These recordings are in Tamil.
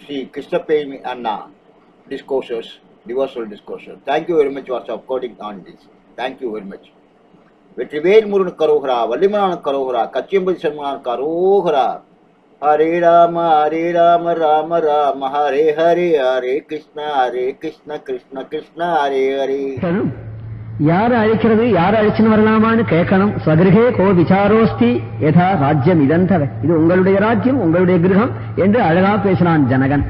Sri Krishnapemi Anna discourses, devotional discourses. Thank you very much for supporting on this. Thank you very much. Vetrivel Murugan கரோகரா வள்ளிமலான கரோகரா கச்சியம்பதி Shanmugan கரோகரா Hare Rama Hare Rama Rama Rama Hare Hare Hare Krishna Hare Krishna Krishna Krishna Hare Hare கேட்கணும் யார் அழைக்கிறது யார் அழைச்சுன்னு வரலாமான்னு கேட்கணும். ஸ்வகிருகே கோ விசாரோஸ்தி யதா ராஜ்யம் இதந்தவ. இது உங்களுடைய ராஜ்யம் உங்களுடைய கிரகம் என்று அழகா பேசினான் ஜனகன்.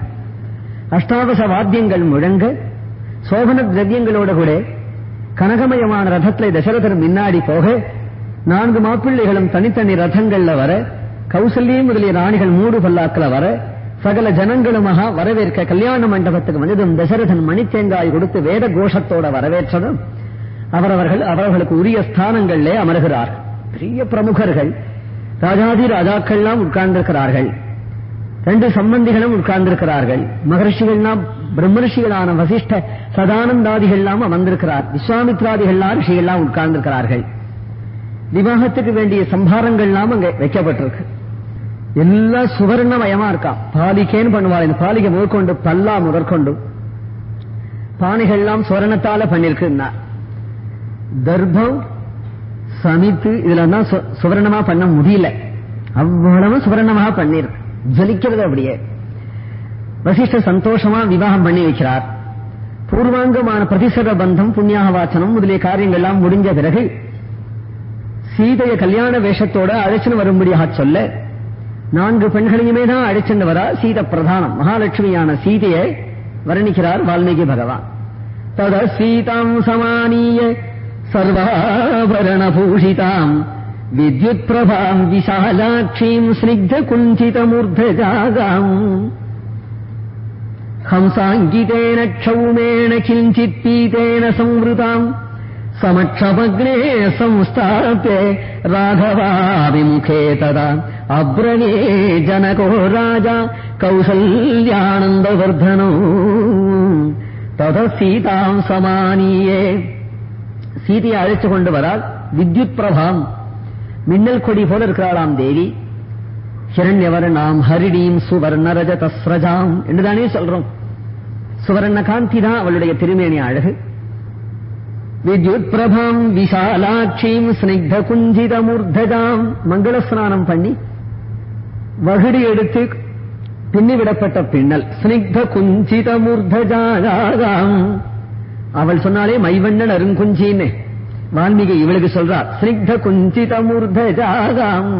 அஷ்டாவச வாத்தியங்கள் முழங்க சோபன திரவியங்களோட கூட கனகமயமான ரதத்துல தசரதர் முன்னாடி போக நான்கு மாப்பிள்ளைகளும் தனித்தனி ரதங்கள்ல வர கௌசல்யம் முதலிய ராணிகள் மூடு பல்லாக்கில் வர சகல ஜனங்களுமாக வரவேற்க கல்யாண மண்டபத்துக்கு வந்ததும் தசரதன் மணித்தேங்காய் கொடுத்து வேத கோஷத்தோட வரவேற்றதும் அவரவர்கள் அவரவர்களுக்கு உரிய ஸ்தானங்களிலே அமர்கிறார். பெரிய பிரமுகர்கள். ராஜாதி ராஜாக்கள்லாம் உட்கார்ந்திருக்கிறார்கள். ரெண்டு சம்பந்திகளும் உட்கார்ந்திருக்கிறார்கள். மகர்ஷிகள்லாம் பிரம்மரிஷிகளான வசிஷ்ட சதானந்தாதிகள்லாம் அமர்ந்திருக்கிறார். விஸ்வாமித்ராதிகள்லாம் ரிஷிகள்லாம் உட்கார்ந்திருக்கிறார்கள். விவாகத்துக்கு வேண்டிய சம்பாரங்கள்லாம் அங்க வைக்கப்பட்டிருக்கு. எல்லாம் சுவர்ணமயமா இருக்கான் பாலிக்கேன்னு பண்ணுவாள். இந்த பாலிகை முதற்கொண்டு பல்லா முதற்கொண்டு. பானைகள்லாம் சுவரணத்தால பண்ணிருக்குன்னா. தர்பம் சமித்து இதெல்லாம் தான் சுவர்ணமா பண்ண முடியல. அவ்வளவு சுவரணமாக பண்ணிரு ஜலிக்கிறது அப்படியே. வசிஷ்ட சந்தோஷமா விவாகம் பண்ணி வைக்கிறார். பூர்வாங்கமான பிரதிசர பந்தம் புண்ணியாக வாசனம் முதலிய காரியங்கள்லாம் முடிஞ்ச பிறகு சீதைய கல்யாண வேஷத்தோட அழைச்சுன்னு வரும்படியாக சொல்ல நான்கு பெண்களையுமே தான் அழைச்சுன்னு வரா சீத பிரதானம் மகாலட்சுமியான சீதையை வர்ணிக்கிறார் வால்மீகி பகவான். தத சீதாம் சமானிய सर्वाभरणभूषिताम्। विद्युत्प्रभाम् विशालाक्षीम् स्निग्धकुञ्चितमूर्धजागाम् हंसाङ्कितेन क्षौमेण किञ्चित्पीतेन संवृताम्। समक्षमग्ने संस्थाप्य राघवाभिमुखे तदा अव्रणे जनको राजा कौसल्यानन्दवर्धनो। ततः सीताम् समानीये சீதையை அழைச்சு கொண்டு வரால் வித்யுத் பிரபாம் மின்னல் கொடி போல இருக்கிறாளாம் தேவி. ஹிரண்யவர்ணாம் ஹரிடீம் சுவர்ணரஜ தஸ்ரஜாம் என்றுதானே சொல்றோம். சுவர்ண காந்தி தான் அவளுடைய திருமேனி அழகு. வித்யுத் பிரபாம் விஷாலாட்சீம் ஸ்னிக்த குஞ்சித மூர்தஜாம் மங்கள ஸ்நானம் பண்ணி வகுடி எடுத்து பின்னிவிடப்பட்ட பின்னல். ஸ்னிக்த குஞ்சித மூர்தஜாகாம் அவள் சொன்னாலே மைவண்ணன் அருங்குஞ்சின்னு. வால்மீகி இவளுக்கு சொல்றார் ஸ்னிக்த குஞ்சித மூர்தஜாகாம்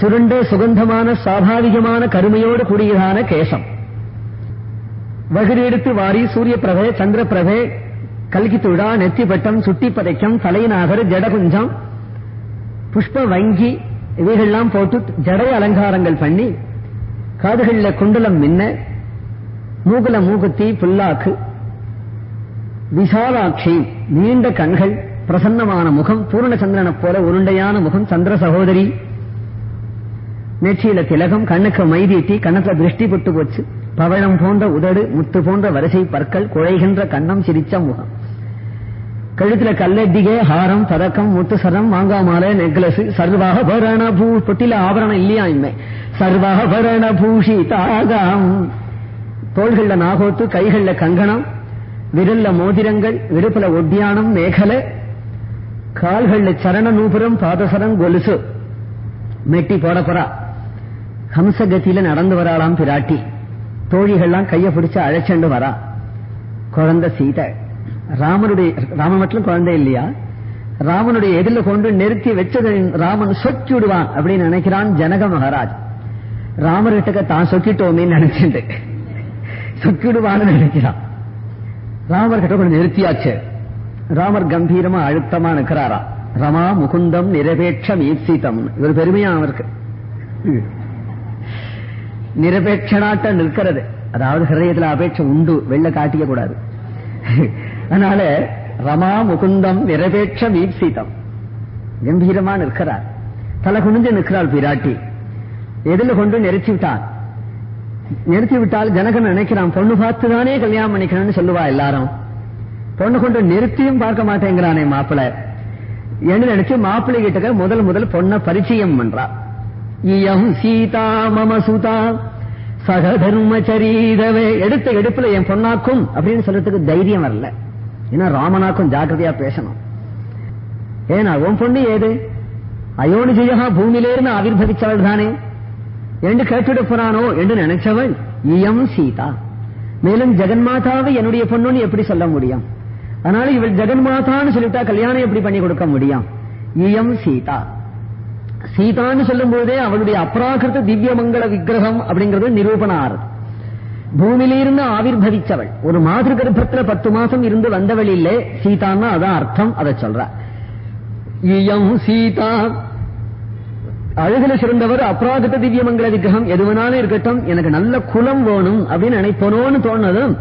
சுருண்ட சுகந்தமான சாபாவிகமான கருமையோடு கூடியதான கேசம். வகுடு எடுத்து வாரி சூரிய பிரபே சந்திர பிரபே கல்கி துழா நெத்தி பட்டம் சுட்டி பதைக்கம் தலைநாகர் ஜடகுஞ்சம் புஷ்ப வங்கி இவைகள்லாம் போட்டு ஜடை அலங்காரங்கள் பண்ணி காதுகளில் குண்டலம் மின்ன மூகுல மூகுத்தி புல்லாக்கு விசாலாட்சி நீண்ட கண்கள் பிரசன்னமான முகம் பூர்ணச்சந்திரனைப் போல உருண்டையான முகம் சந்திர சகோதரி. நெற்றியில திலகம் கண்ணுக்கு மைதீட்டி கண்ணத்துல திருஷ்டி பட்டு போச்சு. பவழம் போன்ற உதடு முத்து போன்ற வரிசை பற்கள் குழைகின்ற கண்ணம் சிரிச்ச முகம். கழுத்துல கல்லட்டிகே ஹாரம் பதக்கம் முத்து சரம் மாங்காய் மாலை நெக்லஸ் சர்வாபரண பூ பொட்டில ஆபரணம் இல்லையா இனிமே? சர்வாபரண பூஷி தாகம் தோள்கள்ல நாகோத்து கைகள்ல கங்கணம் விரல்ல மோதிரங்கள் இடுப்புல ஒட்டியானம் மேகலை கால்கள்ல சரண நூபுரம் பாதசரம் கொலுசு. மெட்டி போட போறா. ஹம்சகத்தியில நடந்து வராளாம் பிராட்டி. தோழிகள்லாம் கைய பிடிச்சு அழைச்சண்டு வரா. குழந்தை சீதை. ராமனுடைய ராமன் மட்டும் குழந்தை இல்லையா? ராமனுடைய எதிரில கொண்டு நிறுத்தி வச்சதை ராமன் சொக்கி விடுவான் அப்படின்னு நினைக்கிறான் ஜனக மகாராஜ். ராமர்கிட்ட தான் சொக்கிட்டோமே நினைச்சுட்டு. சொக்கி விடுவான்னு நினைக்கிறான். ராமர் கிட்ட கொஞ்சம் நிறுத்தியாச்சு. ராமர் கம்பீரமா அழுத்தமா நிற்கிறாரா? ரமா முகுந்தம் நிரபேட்சம் ஈப்சிதம் இவர் பெருமையா அவருக்கு. நிரபேட்சனாட்ட நிற்கிறது. அதாவது ஹிருதயத்துல அபேட்சை உண்டு வெள்ள காட்டிக்க கூடாது. அதனால ரமா முகுந்தம் நிரபேட்சம் வீப்சிதம் கம்பீரமா நிற்கிறார். தலை குனிஞ்சு நிற்கிறாள் பிராட்டி. எதில் கொண்டு நெரிச்சு விட்டான்? நிறுத்தி விட்டால் ஜனகன் நினைக்கிறான் பொண்ணு பார்த்துதானே கல்யாணம் பண்ணிக்கணும்னு சொல்லுவா எல்லாரும். பொண்ணு கொண்டு நிறுத்தியும் பார்க்க மாட்டேங்கிறானே மாப்பிள்ளை என்று நினைச்சு மாப்பிள்ளை கிட்ட முதல் முதல் பொண்ண பரிச்சயம் பண்றா. இயம் சீதா மம சுதா சக தர்மச்சரீதவே எடுத்த எடுப்புல என் பொண்ணாக்கும் அப்படின்னு சொல்றதுக்கு தைரியம் வரல. ஏன்னா ராமனாக்கும் ஜாக்கிரதையா பேசணும். ஏன்னா உன் பொண்ணு ஏது? அயோனிஜயா பூமியிலேருந்து ஆவிர்வவிச்சவள் தானே என்று கேட்டுட போறானோ என்று நினைச்சவள் இயம் சீதா. மேலும் ஜெகன்மாதாவை என்னுடைய பொண்ணுன்னு எப்படி சொல்ல முடியும்? அதனால இவள் ஜெகன்மாதான்னு சொல்லிட்டா கல்யாணம் எப்படி பண்ணி கொடுக்க முடியும்? இயம் சீதா. சீதான்னு சொல்லும் பொழுதே அவளுடைய அப்ராகிருத திவ்ய மங்கள விக்கிரகம் அப்படிங்கிறது நிரூபணம் ஆறுது பூமியிலிருந்து ஆவிர்வவிச்சவள் ஒரு மாதிரி கர்ப்பத்துல பத்து மாசம் இருந்து வந்தவள் இல்லே. சீதான்னா அதான் அர்த்தம் அதை சொல்ற. இயம் சீதா. அழகுல சிறந்தவர் அப்ராகிருத திவ்ய மங்கள விக்கிரகம் எதுவனாலும் இருக்கட்டும் எனக்கு நல்ல குலம் வேணும் அப்படின்னு நினைப்பனோன்னு தோணதும்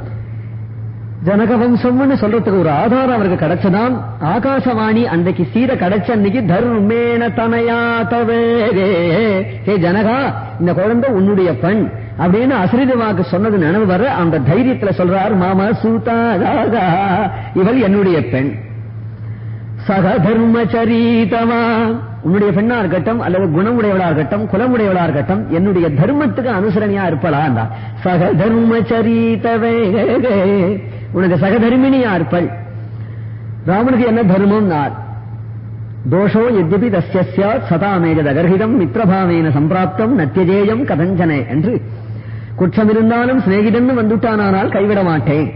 ஜனக வம்சம்னு சொல்றதுக்கு ஒரு ஆதாரம் அவருக்கு கிடைச்சதாம். ஆகாசவாணி அன்றைக்கு சீர கிடைச்ச அன்னைக்கு தர்மேன தனையா தவே. ஹே ஜனகா இந்த குழந்தை உன்னுடைய பெண் அப்படின்னு அசிரித வாக்கு சொன்னது நினைவு வர அந்த தைரியத்துல சொல்றார் மாமா சூதா இவள் என்னுடைய பெண். சக தர்மச்சரீதமா உன்னுடைய பெண்ணா இருக்கட்டும் அல்லது குணமுடையவளா இருக்கட்டும் குலமுடையவளா இருக்கட்டும் என்னுடைய தர்மத்துக்கு அனுசரணையா இருப்பலா சக தர்மச்சரீதவே உனக்கு சகதர்மினியா இருப்பள். ராமனுக்கு என்ன தர்மம் நார் தோஷோ எத்யபி தஸ்ய சதாமேஜ அகர்ஹிதம் மித்ரபாவேன சம்பிராப்தம் நத்தியஜேயம் கதஞ்சனே என்று. குற்றம் இருந்தாலும் சிநேகிதன் வந்துட்டானால் கைவிட மாட்டேன்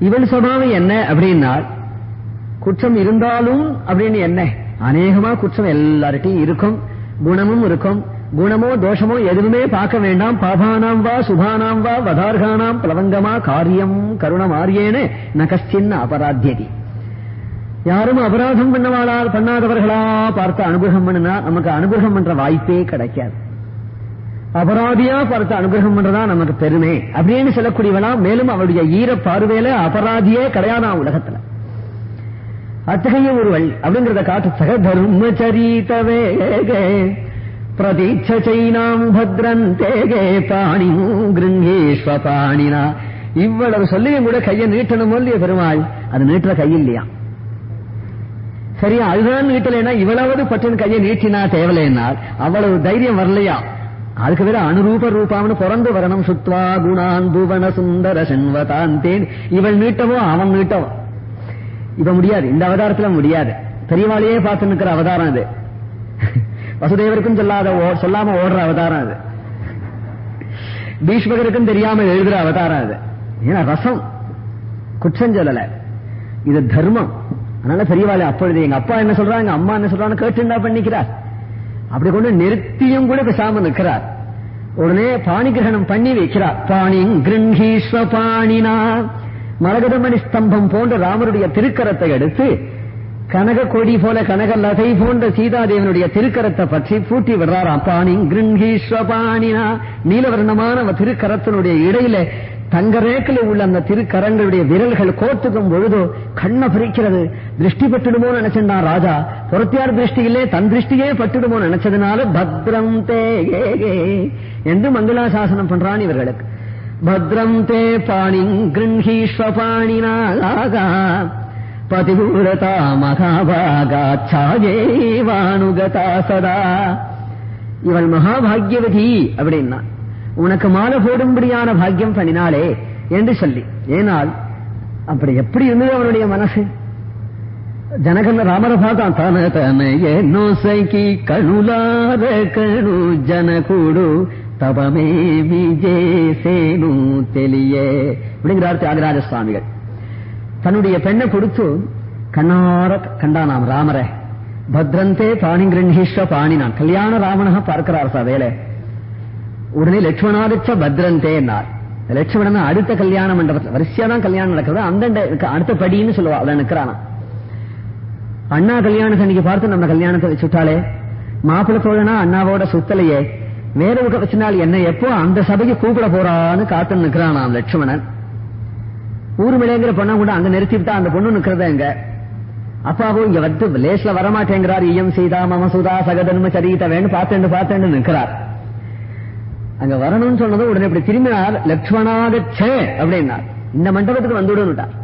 இவள் சுபாவம் என்ன அப்படின்னா குற்றம் இருந்தாலும் அப்படின்னு என்ன? அநேகமா குற்றம் எல்லார்ட்டையும் இருக்கும். குணமும் இருக்கும். குணமோ தோஷமோ எதுவுமே பார்க்க வேண்டாம். பாபானாம் வா சுபானாம் வா வதார்கானாம் பிளவங்கமா காரியம் கருணமாரியேனே நகஸ்தின் அபராத்தியதி யாரும் அபராதம் பண்ணவாளா பண்ணாதவர்களா பார்த்து அனுகிரகம் பண்ணினா நமக்கு அனுகிரகம் பண்ற வாய்ப்பே கிடைக்காது. அபராதியா பார்த்து அனுகிரகம் பண்றதா நமக்கு பெருமை. அப்படின்னு சொல்லக்கூடியவனா மேலும் அவருடைய ஈர பார்வையில அபராதியே கிடையாதான் உலகத்துல. அத்தகைய ஒருவள் அப்படிங்கறத காட்டு சக தர்மச்சரீதவே பிரதீட்சைனாம் பத்ரன் தேகே பாணி கிருங்கேஸ்வ பாணினா. இவ்வளவு சொல்லியும் கூட கையை நீட்டணும் இல்லையா பெருமாள். அது நீட்டுற கை இல்லையா? சரியா? அதுதான் நீட்டலைன்னா இவ்வளவு பற்றின் கையை நீட்டினா தேவலைன்னால் அவ்வளவு தைரியம் வரலையா? அதுக்கு வேற அனுரூப ரூபாம்னு பிறந்து வரணும். சுத்வா குணான் புவன சுந்தர சென்வதான் தேன் இவள் நீட்டவோ அவன் நீட்டவோ? இப்ப முடியாது. இந்த அவதாரத்துல முடியாது. பெரியவாளையே பார்த்து நிற்கிற அவதாரம் அது. வசுதேவருக்கும் சொல்லாத சொல்லாம ஓடுற அவதாரம் அது. பீஷ்மகருக்கும் தெரியாம எழுதுற அவதாரம் அது. ஏன்னா ரசம். குற்றம் சொல்லல. இது தர்மம். அதனால பெரியவாளை அப்பொழுது எங்க அப்பா என்ன சொல்றாங்க அம்மா என்ன சொல்றாங்க கேட்டுண்டா பண்ணிக்கிறார்? அப்படி கொண்டு நிறுத்தியும் கூட பேசாம நிற்கிறார். உடனே பாணி கிரகணம் பண்ணி வைக்கிறார். பாணி கிருங்கீஸ்வ பாணினா. மரகதமணி ஸ்தம்பம் போன்ற ராமருடைய திருக்கரத்தை எடுத்து கனக கொடி போல கனக லதை போன்ற சீதாதேவனுடைய திருக்கரத்தை பற்றி பூட்டி விடுறார். அப்பாணி கிருங்கீஸ்வபாணினா நீலவர்ணமான திருக்கரத்தினுடைய இடையில தங்க ரேக்கில் உள்ள அந்த திருக்கரங்களுடைய விரல்கள் கோத்துக்கும் பொழுதோ கண்ணை பிரிக்கிறது திருஷ்டி பட்டுடுமோ நினைச்சிருந்தான் ராஜா. புறத்தியார் திருஷ்டியிலே தன் திருஷ்டியே பட்டுடுமோ நினைச்சதுனால பத்ரம் தே என்று மங்களாசாசனம் பண்றான் இவர்களுக்கு. பத்ரம் தே பாணி கிருங்கீஸ்வ பாணினாகா பதிபூரதா மகாபாகா சாஜேவானுகதா சதா. இவள் மகாபாகியவதி அப்படின்னா உனக்கு மாலை போடும்படியான பாக்கியம் பண்ணினாளே என்று சொல்லி. ஏனால் அப்படி எப்படி இருந்தது அவனுடைய மனசு? ஜனகன் ராமர பார்த்தான் தன தனைய நோசைக்கு கணுலாத கணு ஜன கூடு தபமேமி ஜேசேனு தெளிய. அப்படிங்கிறார் தியாகராஜ சுவாமிகள். தன்னுடைய பெண்ணை கொடுத்து கண்ணார கண்டானாம் ராமரை. பத்ரந்தே பாணி கிரகீஸ்வ பாணினான். கல்யாண ராவணா பார்க்கிறார் சா வேலை. உடனே லட்சுமணாதிச்ச பத்ரந்தே என்னார். லட்சுமணன் அடுத்த கல்யாண மண்டபத்தில் வரிசையா தான் கல்யாணம் நடக்கிறது. அந்த அடுத்த படின்னு சொல்லுவா அவளை நிற்கிறானா அண்ணா கல்யாணத்தை அன்னைக்கு பார்த்து நம்ம கல்யாணத்தை வச்சுட்டாலே மாப்பிள்ள தோழனா அண்ணாவோட சுத்தலையே. வேற ஒரு என்ன எப்போ அந்த சபைக்கு கூப்பிட போறான்னு காத்து நிக்கிறானாம் லட்சுமணன். ஊர்மிளைங்கிற பொண்ணை கூட அங்க நிறுத்திவிட்டா அந்த பொண்ணு நிக்கிறத எங்க? அப்பாவும் இங்க வந்து லேஸ்ல வரமாட்டேங்கிறார் ஈயம் சீதா மமசுதா சகதன்ம சரித்த வேணும் பார்த்தேன்னு பார்த்தேன்னு நிற்கிறார் அங்க வரணும்னு சொன்னதும் உடனே இப்படி திரும்பினார் லட்சுமணாகச்சே அப்படின்னார். இந்த மண்டபத்துக்கு வந்துடுன்னுட்டார்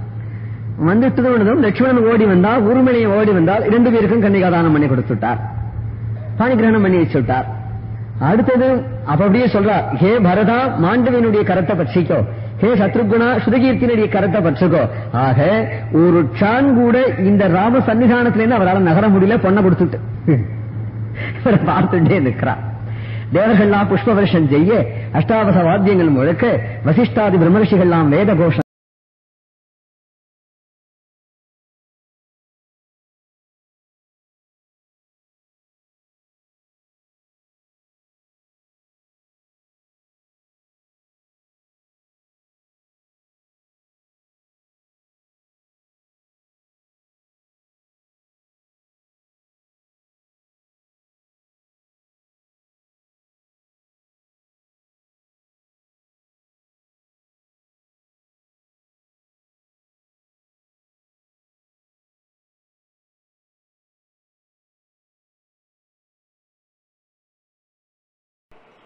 வந்துட்டதும் லட்சுமணன் ஓடி வந்தால் உருமணியை ஓடி வந்தால் இரண்டு பேருக்கும் கன்னிகாதானம் பண்ணி கொடுத்துட்டார். பாணிகிரகணம் பண்ணி வச்சுட்டார். அடுத்தது அப்ப அப்படியே சொல்றா ஹே பரதா மாண்டவியனுடைய கரத்தை பட்சிக்கோ ஹே சத்ருகுணா சுதகீர்த்தினுடைய கரத்தை பற்றுக்கோ. ஆக ஒரு க்ஷான் கூட இந்த ராம சன்னிதானத்துல இருந்து அவரால் நகர முடியல பொண்ணை கொடுத்துட்டு. இவரை பார்த்துட்டே நிற்கிறார் தேவர்கள்லாம் புஷ்ப வருஷம் செய்ய அஷ்டாவச வாத்தியங்கள் முழுக்க வசிஷ்டாதி பிரம்மர்ஷிகள்லாம் வேத கோஷம்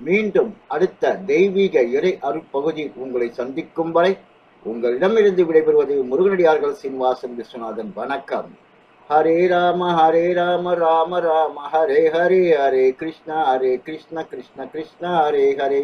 மீண்டும் அடுத்த தெய்வீக இறை அருட்பகுதி உங்களை சந்திக்கும் வரை உங்களிடமிருந்து விடைபெறுவது முருகனடியார்கள் சீனிவாசன் விஸ்வநாதன். வணக்கம். ஹரே ராம ஹரே ராம ராம ராம ஹரே ஹரே ஹரே கிருஷ்ணா ஹரே கிருஷ்ண கிருஷ்ண கிருஷ்ண ஹரே ஹரே.